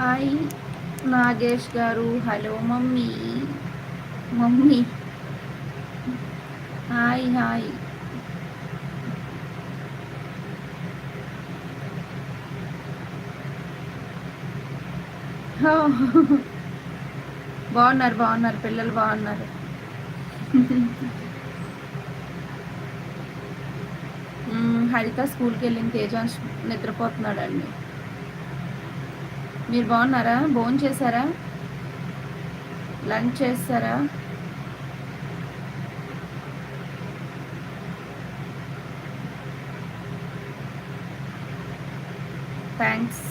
Hi Nagesh గారు. Hello mummy. Mummy. Hi hi. బాగున్నారు బాగున్నారు. పిల్లలు బాగున్నారు. హరిత స్కూల్కి వెళ్ళిన తేజాన్స్ నిద్రపోతున్నాడండి. మీరు బాగున్నారా? భోజనం చేశారా? లంచ్ చేస్తారా? థ్యాంక్స్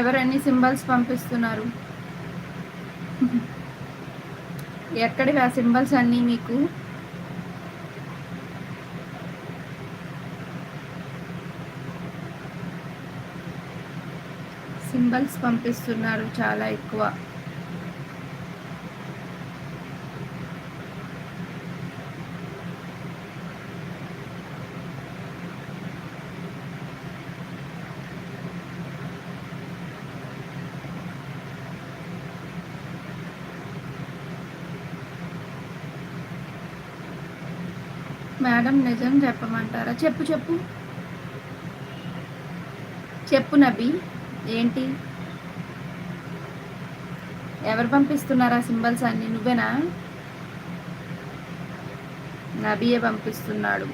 ఎవరన్ని సింబల్స్ పంపిస్తున్నారు? ఎక్కడివి ఆ సింబల్స్ అన్నీ మీకు? సింబల్స్ పంపిస్తున్నారు చాలా ఎక్కువ. మేడం నిజం చెప్పమంటారా? చెప్పు చెప్పు. చెప్పు నబి ఏంటి? ఎవరు పంపిస్తున్నారా సింబల్స్ అన్ని? నువ్వేనా? నబియే పంపిస్తున్నాడు.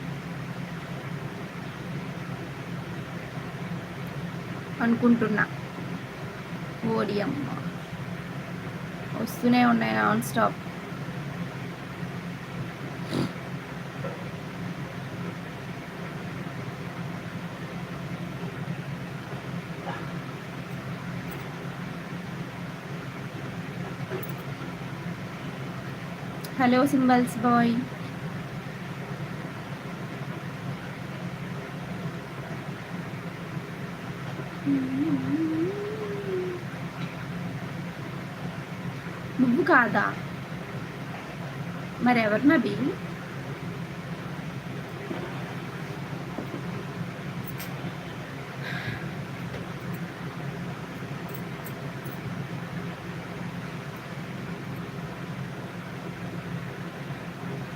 అనుకుంటున్నా. ఓడియమ్మ. వస్తూనే ఉన్నాయి నాన్ స్టాప్. హలో సింబల్స్ బాయ్ నువ్వు కాదా మరెవరు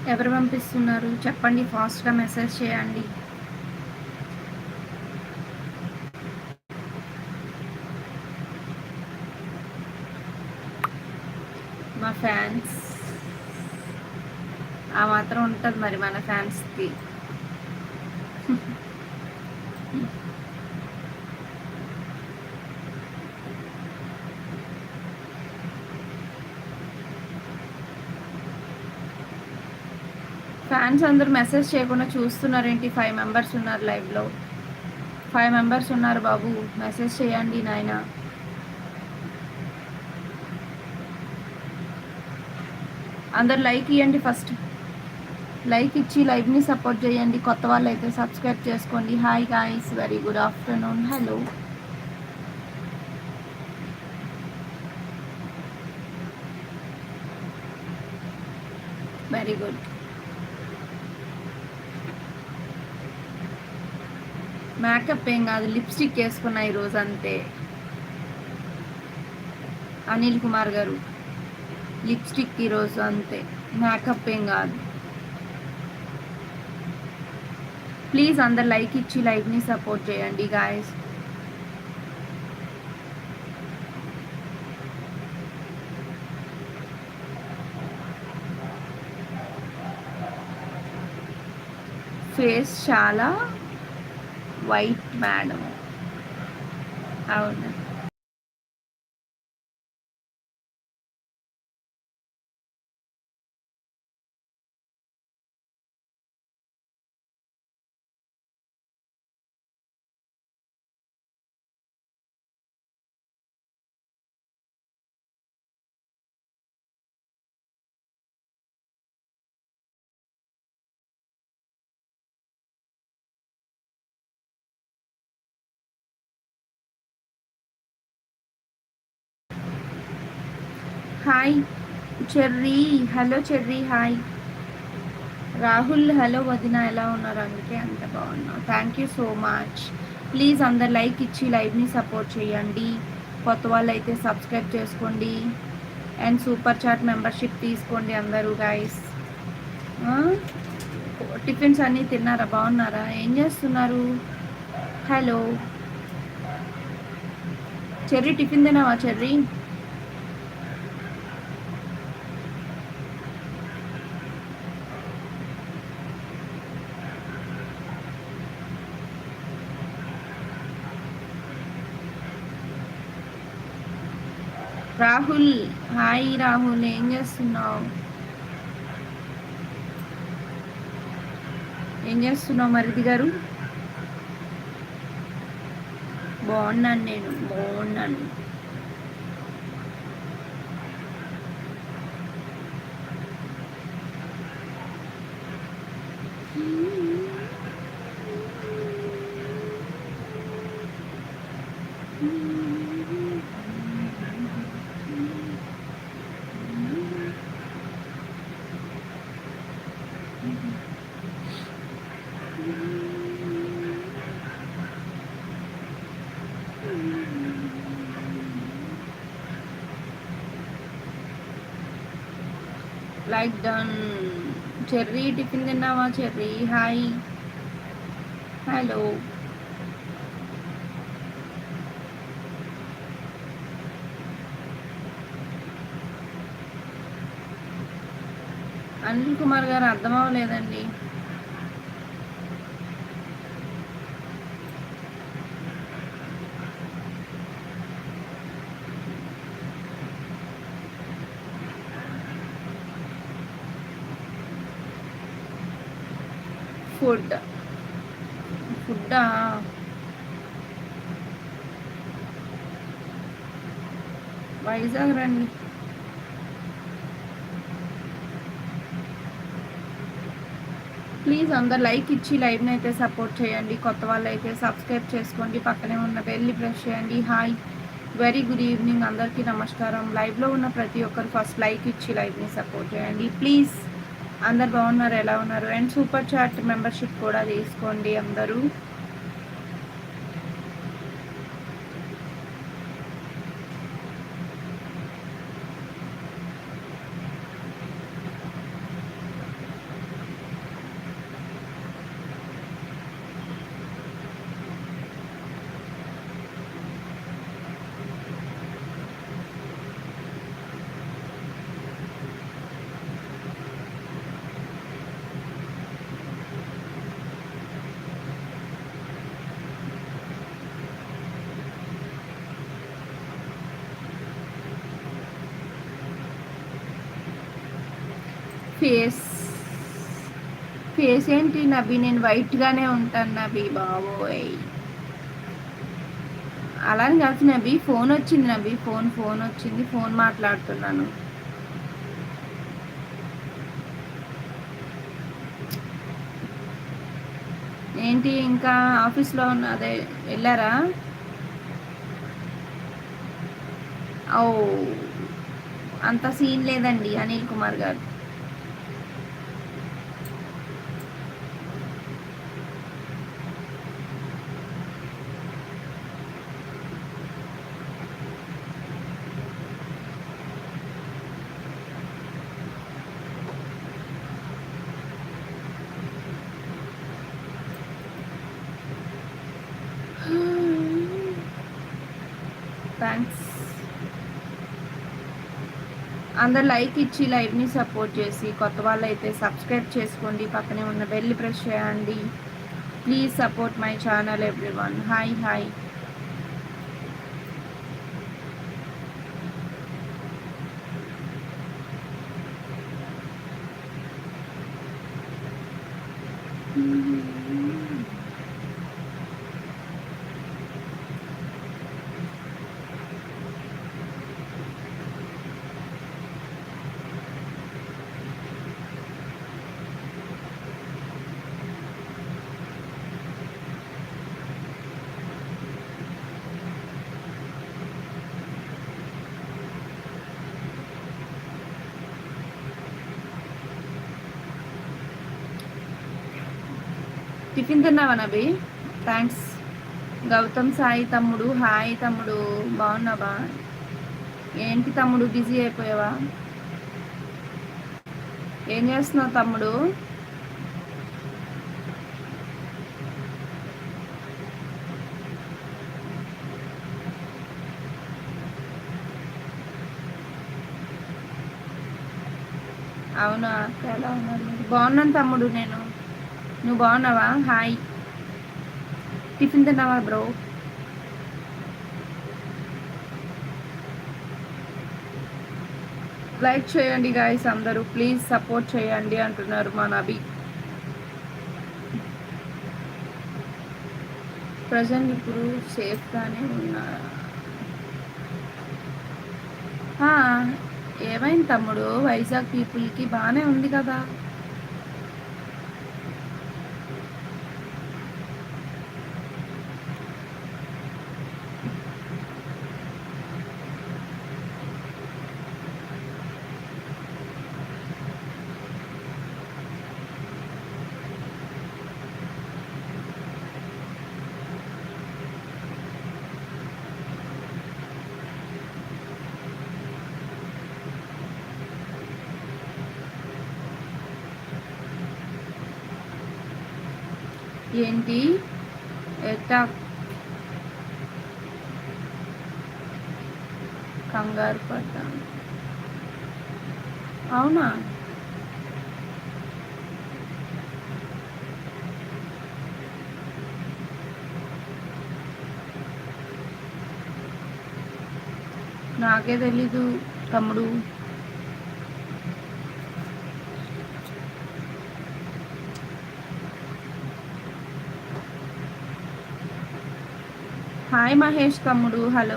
ఎవరు పంపిస్తున్నారు? చెప్పండి ఫాస్ట్గా మెసేజ్ చేయండి. మా ఫ్యాన్స్ ఆ మాత్రం ఉంటుంది మరి మన ఫ్యాన్స్కి. ఫ్యాన్స్ అందరూ మెసేజ్ చేయకుండా చూస్తున్నారు ఏంటి ఫైవ్ మెంబర్స్ ఉన్నారు లైవ్లో. ఫైవ్ మెంబర్స్ ఉన్నారు బాబు. మెసేజ్ చేయండి నాయన. అందరు లైక్ ఇవ్వండి ఫస్ట్. లైక్ ఇచ్చి లైవ్ని సపోర్ట్ చేయండి. కొత్త వాళ్ళు అయితే సబ్స్క్రైబ్ చేసుకోండి. Hi guys. Very good afternoon. Hello. Very good. Makeup ఏం కాదు లిప్స్టిక్ వేసుకున్నా ఈరోజు అంతే. అనిల్ కుమార్ గారు లిప్స్టిక్ ఈరోజు అంతే. మేకప్ ఏం కాదు. ప్లీజ్ అందరు లైక్ ఇచ్చి లైవ్ని సపోర్ట్ చేయండి గాయస్ ఫేస్ చాలా వైట్ మేడం. అవును? Hi. Cherry hello Cherry hi. Rahul hello వదిన ఎలా ఉన్నారు? అందుకే అంత బాగున్నా. Thank you so much please అందరు లైక్ ఇచ్చి లైవ్ని సపోర్ట్ చేయండి. కొత్త వాళ్ళు అయితే సబ్స్క్రైబ్ చేసుకోండి. అండ్ సూపర్ చాట్ మెంబర్షిప్ తీసుకోండి అందరూ గాయస్ టిఫిన్స్ అన్నీ తిన్నారా? బాగున్నారా? ఏం చేస్తున్నారు? హలో చెర్రీ టిఫిన్ తినావా చెర్రీ? రాహుల్. హాయ్ రాహుల్ ఏం చేస్తున్నావు? ఏం చేస్తున్నావు మరిది గారు? బాగున్నాను నేను బాగున్నాను. లైక్ డన్ చెర్రీ టిఫిన్ తిన్నావా? Cherry hi hello Anil Kumar గారు అర్థం అవ్వలేదండి. ఫుడ్. ఫుడ్డా? వైజాగ్ రండి. ప్లీజ్ అందరు లైక్ ఇచ్చి లైవ్ని అయితే సపోర్ట్ చేయండి. కొత్త వాళ్ళు అయితే సబ్స్క్రైబ్ చేసుకోండి. పక్కనే ఉన్న బెల్లి ప్రెస్ చేయండి. హాయ్. వెరీ గుడ్ ఈవినింగ్ అందరికీ నమస్కారం. లైవ్లో ఉన్న ప్రతి ఒక్కరు ఫస్ట్ లైక్ ఇచ్చి లైవ్ని సపోర్ట్ చేయండి. ప్లీజ్ అందరు బాగున్నారు ఎలా ఉన్నారు? అండ్ సూపర్ చాట్ మెంబర్షిప్ కూడా తీసుకోండి అందరూ. ఫేస్ ఏంటి నబి నేను వైట్గానే ఉంటాను నబి బాబోయ్. అలా అని కాదు నబి ఫోన్ వచ్చింది నబి ఫోన్ ఫోన్ వచ్చింది ఫోన్ మాట్లాడుతున్నాను. ఏంటి ఇంకా ఆఫీస్లో ఉన్న అదే వెళ్ళారా? ఓ అంత సీన్ లేదండి అనిల్ కుమార్ గారు. థ్యాంక్స్ అందరు లైక్ ఇచ్చి లైవ్ని సపోర్ట్ చేసి కొత్త వాళ్ళు అయితే సబ్స్క్రైబ్ చేసుకోండి. పక్కనే ఉన్న బెల్ ప్రెస్ చేయండి. Please support my channel every one hi hi tiffin తిన్నావా నబి? థ్యాంక్స్ గౌతమ్ సాయి తమ్ముడు హాయ్ తమ్ముడు బాగున్నావా? ఏంటి తమ్ముడు బిజీ అయిపోయావా? ఏం చేస్తున్నావు తమ్ముడు? అవునా? ఎలా ఉన్నాను బాగున్నాను తమ్ముడు నేను. నువ్వు బాగున్నావా? హాయ్. టిఫిన్ తిన్నావా బ్రో? లైక్ చేయండి గాయస్ అందరూ ప్లీజ్ సపోర్ట్ చేయండి అంటున్నారు మా నబి. ప్రజెంట్ ఇప్పుడు సేఫ్గానే ఉన్నారు ఏమైంది తమ్ముడు? వైజాగ్ పీపుల్కి బాగానే ఉంది కదా. ఏంటి? ఎట్టా? కంగారు పడ్డాను. అవునా? నాకే తెలీదు తమ్ముడు. హాయ్ మహేష్ తమ్ముడు హలో.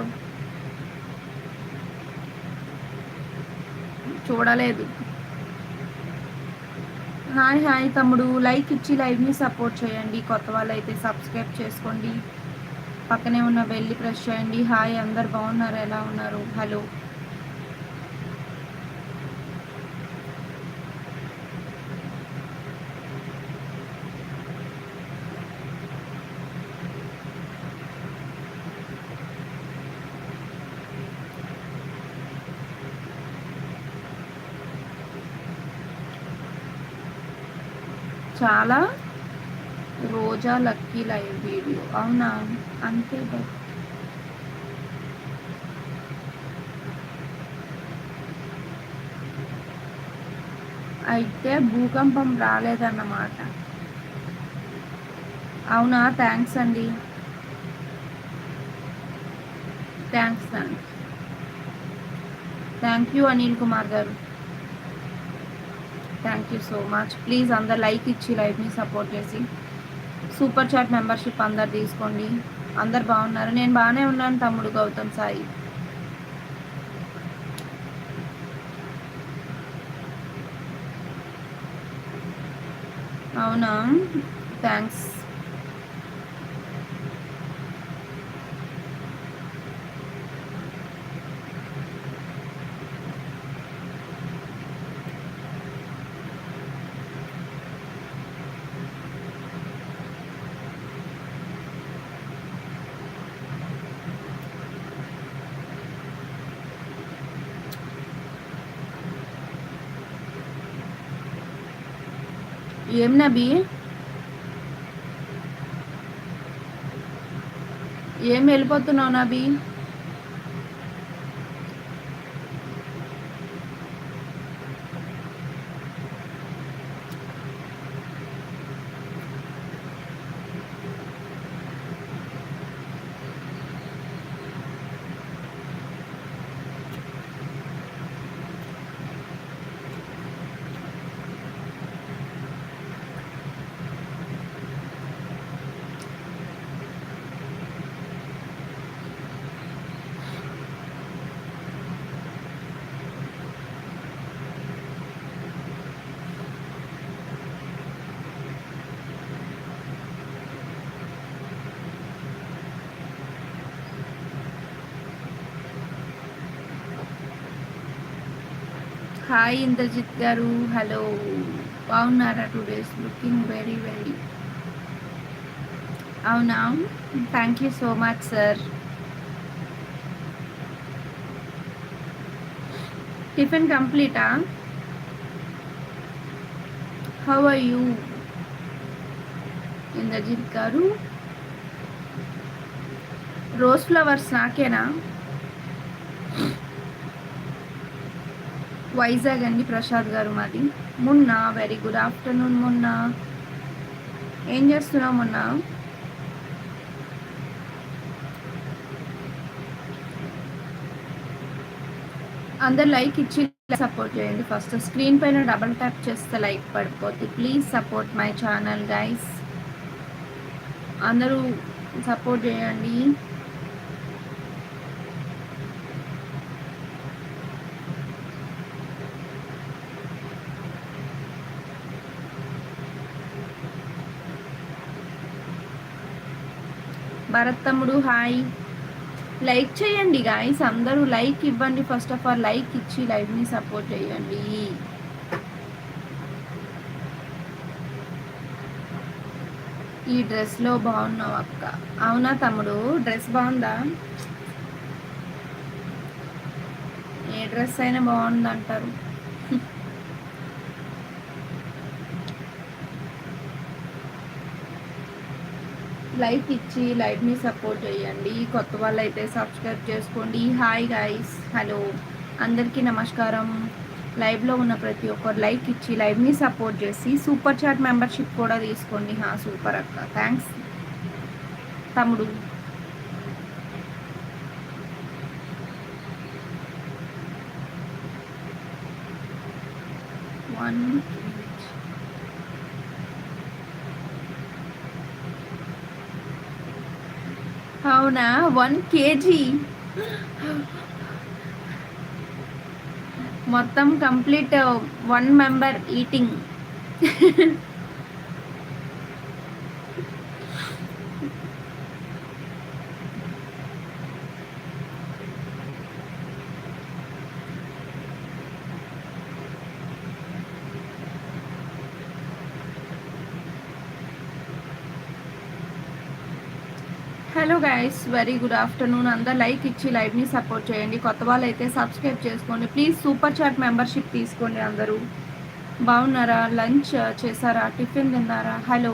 చూడలేదు. హాయ్ హాయ్ తమ్ముడు. లైక్ ఇచ్చి లైవ్ని సపోర్ట్ చేయండి. కొత్త వాళ్ళు అయితే సబ్స్క్రైబ్ చేసుకోండి. పక్కనే ఉన్న వెళ్ళి ప్రెస్ చేయండి. హాయ్ అందరు బాగున్నారు? ఎలా ఉన్నారు? హలో. చాలా రోజా లక్కీ లైవ్ వీడియో. అవునా? అంతే అయితే భూకంపం రాలేదన్నమాట. అవునా? థ్యాంక్స్ అండి. Thanks thanks thank you Anil Kumar గారు. Thank you so much please అందరు లైక్ ఇచ్చి లైఫ్ని సపోర్ట్ చేసి. సూపర్ చాట్ మెంబర్షిప్ అందరు తీసుకోండి. అందరు బాగున్నారు. నేను బాగానే ఉన్నాను తమ్ముడు గౌతమ్ సాయి. అవునా? థ్యాంక్స్ ఏం నబీ? ఏం వెళ్ళిపోతున్నావు నబీ? హాయ్ ఇంద్రజిత్ గారు. హలో. బాగున్నారా two days looking very very. అవునా? Thank you so much sir. Tiffin కంప్లీటా? How are you? Indrajit గారు. Rose flowers నాకేనా? వైజాగ్ అండి ప్రసాద్ గారు మాది. మొన్న వెరీ గుడ్ ఆఫ్టర్నూన్ మొన్న. ఏం చేస్తున్నావు మొన్న? అందరు లైక్ ఇచ్చి సపోర్ట్ చేయండి ఫస్ట్ స్క్రీన్ పైన డబల్ ట్యాప్ చేస్తే లైక్ పడిపోద్ది. Please support my channel guys అందరూ సపోర్ట్ చేయండి. భరత్ తమ్ముడు హాయ్. లైక్ చేయండి గాయస్ అందరూ లైక్ ఇవ్వండి. ఫస్ట్ ఆఫ్ ఆల్ లైక్ ఇచ్చి లైవ్ని సపోర్ట్ చేయండి. ఈ డ్రెస్లో బాగున్నావు అక్క. అవునా తమ్ముడు? డ్రెస్ బాగుందా? ఏ డ్రెస్ అయినా బాగుందంటారు. లైక్ ఇచ్చి లైవ్ని సపోర్ట్ చేయండి. కొత్త వాళ్ళు అయితే సబ్స్క్రైబ్ చేసుకోండి. హాయ్ గాయస్ హలో అందరికీ నమస్కారం. లైవ్లో ఉన్న ప్రతి ఒక్కరు లైక్ ఇచ్చి లైవ్ని సపోర్ట్ చేసి సూపర్ చాట్ మెంబర్షిప్ కూడా తీసుకోండి. హా సూపర్ అక్క. థ్యాంక్స్ తమ్ముడు. వన్ అవునా? One KG. మొత్తం complete one member eating hello guys very good afternoon అందరు లైక్ ఇచ్చి లైవ్ని సపోర్ట్ చేయండి. కొత్త వాళ్ళు అయితే సబ్స్క్రైబ్ చేసుకోండి. ప్లీజ్ సూపర్ చాట్ మెంబర్షిప్ తీసుకోండి అందరూ. బాగున్నారా? లంచ్ చేశారా? టిఫిన్ తిన్నారా? హలో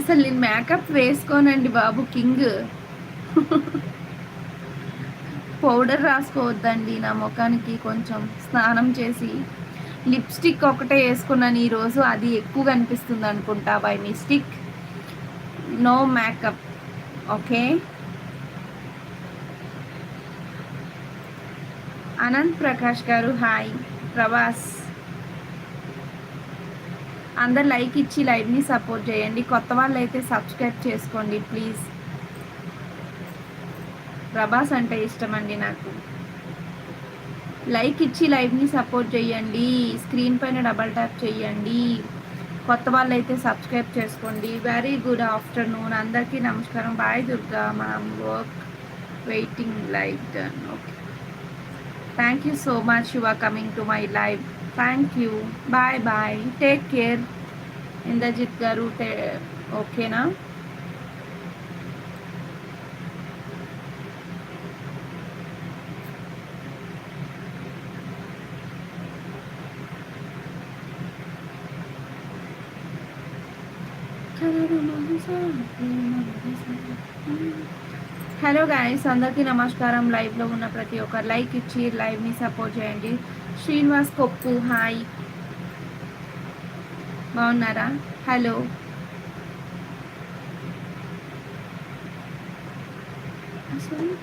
అసలు నేను మేకప్ వేసుకోనండి బాబు కింగ్. పౌడర్ రాసుకోవద్దండి నా ముఖానికి కొంచెం. స్నానం చేసి లిప్స్టిక్ ఒకటే వేసుకున్నాను ఈరోజు అది ఎక్కువ కనిపిస్తుంది అనుకుంటా by mystic no makeup okay Anant Prakash గారు హాయ్ ప్రభాస్. అందరు లైక్ ఇచ్చి లైవ్ని సపోర్ట్ చేయండి. కొత్త వాళ్ళు అయితే సబ్స్క్రైబ్ చేసుకోండి ప్లీజ్. ప్రభాస్ అంటే ఇష్టం అండి నాకు. లైక్ ఇచ్చి లైవ్ని సపోర్ట్ చేయండి. స్క్రీన్ పైన డబల్ ట్యాప్ చేయండి. కొత్త వాళ్ళు అయితే సబ్స్క్రైబ్ చేసుకోండి. Very good afternoon. అందరికీ నమస్కారం. బాయ్ దుర్గా. మనం work waiting life done. Okay. Thank you so much. You are coming to my live. Thank you bye bye take care Indrajit గారు ఓకేనా హలో గాయస్ అందరికీ నమస్కారం. లైవ్లో ఉన్న ప్రతి ఒక్కరు లైక్ ఇచ్చి లైవ్ని సపోర్ట్ చేయండి. శ్రీనివాస్ కొప్పు హాయ్ బాగున్నారా హలో అసలు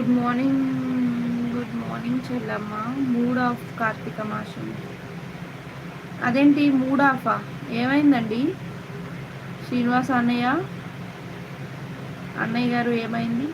గుడ్ మార్నింగ్ గుడ్ మార్నింగ్ చెల్లమ్మ. మూడ్ ఆఫ్ కార్తీక మాసం. అదేంటి మూడ్ ఆఫా ఏమైందండి? శ్రీనివాస్ అన్నయ్య? అన్నయ్య గారు ఏమైంది?